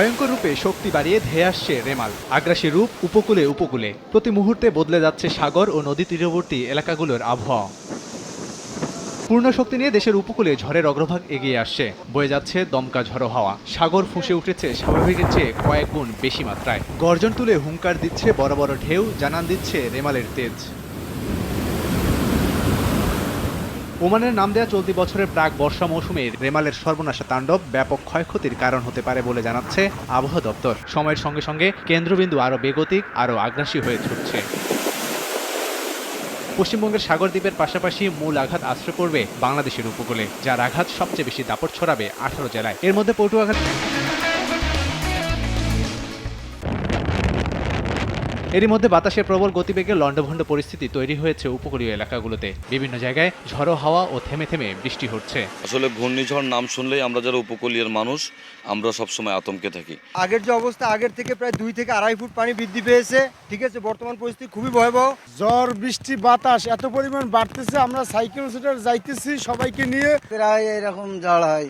ভয়ঙ্কর রূপে শক্তি বাড়িয়ে ধেয়ে আসছে রেমাল। আগ্রাসী রূপ উপকূলে উপকূলে। প্রতি মুহূর্তে বদলে যাচ্ছে সাগর ও নদী তীরবর্তী এলাকাগুলোর আবহাওয়া। পূর্ণ শক্তি নিয়ে দেশের উপকূলে ঝড়ের অগ্রভাগ এগিয়ে আসছে। বয়ে যাচ্ছে দমকা ঝড়ো হাওয়া। সাগর ফুঁসে উঠেছে স্বাভাবিকের চেয়ে কয়েক গুণ বেশি মাত্রায়। গর্জন তুলে হুঙ্কার দিচ্ছে বড় বড় ঢেউ, জানান দিচ্ছে রেমালের তেজ। ওমানের নাম দেয়া চলতি বছরের প্রাক বর্ষা মৌসুমে রেমালের সর্বনাশা তাণ্ডব ব্যাপক ক্ষয়ক্ষতির কারণ হতে পারে বলে জানাচ্ছে আবহাওয়া দপ্তর। সময়ের সঙ্গে সঙ্গে কেন্দ্রবিন্দু আরও বেগতিক, আরও আগ্রাসী হয়ে ছুটছে। পশ্চিমবঙ্গের সাগর দ্বীপের পাশাপাশি মূল আঘাত আশ্রয় করবে বাংলাদেশের উপকূলে, যার আঘাত সবচেয়ে বেশি দাপট ছড়াবে আঠারো জেলায়। এর মধ্যে পটুয়াখালী এরই মধ্যে বাতাসের প্রবল গতিবেগে লণ্ডভণ্ড পরিস্থিতি তৈরি হয়েছে উপকূলীয় এলাকাগুলোতে। বিভিন্ন জায়গায় ঝড়ো হাওয়া ও থেমে থেমে বৃষ্টি হচ্ছে। আসলে ঘূর্ণিঝড় নাম শুনলেই আমরা যারা উপকূলীয় মানুষ আমরা সবসময় আতঙ্কে থাকি। আগের যে অবস্থা আগের থেকে প্রায় দুই থেকে আড়াই ফুট পানি বৃদ্ধি পেয়েছে। ঠিক আছে বর্তমান পরিস্থিতি খুবই ভয়াবহ। ঝড় বৃষ্টি বাতাস এত পরিমাণ বাড়তেছে আমরা সাইকেল সেটার যাইতেছি সবাইকে নিয়ে। প্রায় এরকম ঝড় হয়।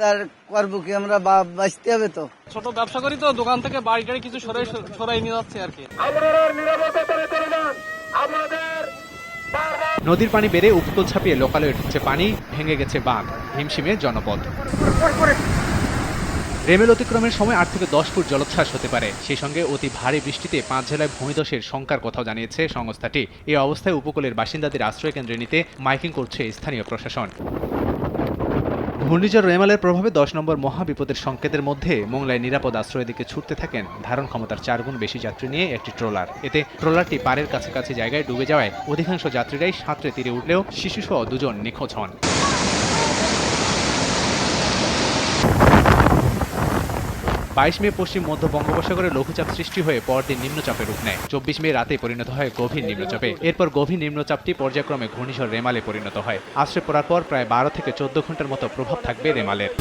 তার করব কি? আমরা বাঁচতে হবে তো। ছোট ব্যবসা করি তো দোকান থেকে বাড়ি টাড়ি কিছু সরাই সরাই নিয়ে যাচ্ছে আর কি। নদীর পানি বেড়ে উপকূল ছাপিয়ে লোকালয়ে ঢুকছে পানি ভেঙে গেছে বাঁধ হিমশিমে জনপদ। রেমেল অতিক্রমের সময় আট থেকে দশ ফুট জলোচ্ছ্বাস হতে পারে। সেই সঙ্গে অতি ভারী বৃষ্টিতে পাঁচ জেলায় ভূমিধসের শঙ্কার কথাও জানিয়েছে সংস্থাটি। এই অবস্থায় উপকূলের বাসিন্দাদের আশ্রয় কেন্দ্রে নিতে মাইকিং করছে স্থানীয় প্রশাসন। ঘূর্ণিঝড় রেমালের প্রভাবে দশ নম্বর মহাবিপদের সংকেতের মধ্যে মোংলায় নিরাপদ আশ্রয়ের দিকে ছুটতে থাকেন ধারণ ক্ষমতার চারগুণ বেশি যাত্রী নিয়ে একটি ট্রলার। এতে ট্রলারটি পাড়ের কাছাকাছি জায়গায় ডুবে যাওয়ায় অধিকাংশ যাত্রীরাই সাঁতরে তীরে উঠলেও শিশুসহ দুজন নিখোঁজ হন। বাইশ মে পশ্চিম মধ্য বঙ্গোপসাগরে লঘুচাপ সৃষ্টি হয়ে পরদিন নিম্নচাপে রূপ নেয়। চব্বিশ মে রাতে পরিণত হয় গভীর নিম্নচাপে। এরপর গভীর নিম্নচাপটি পর্যায়ক্রমে ঘূর্ণিঝড় রেমালে পরিণত হয়। আশ্রয় পড়ার পর প্রায় বারো থেকে চোদ্দ ঘণ্টার মতো প্রভাব থাকবে রেমালের।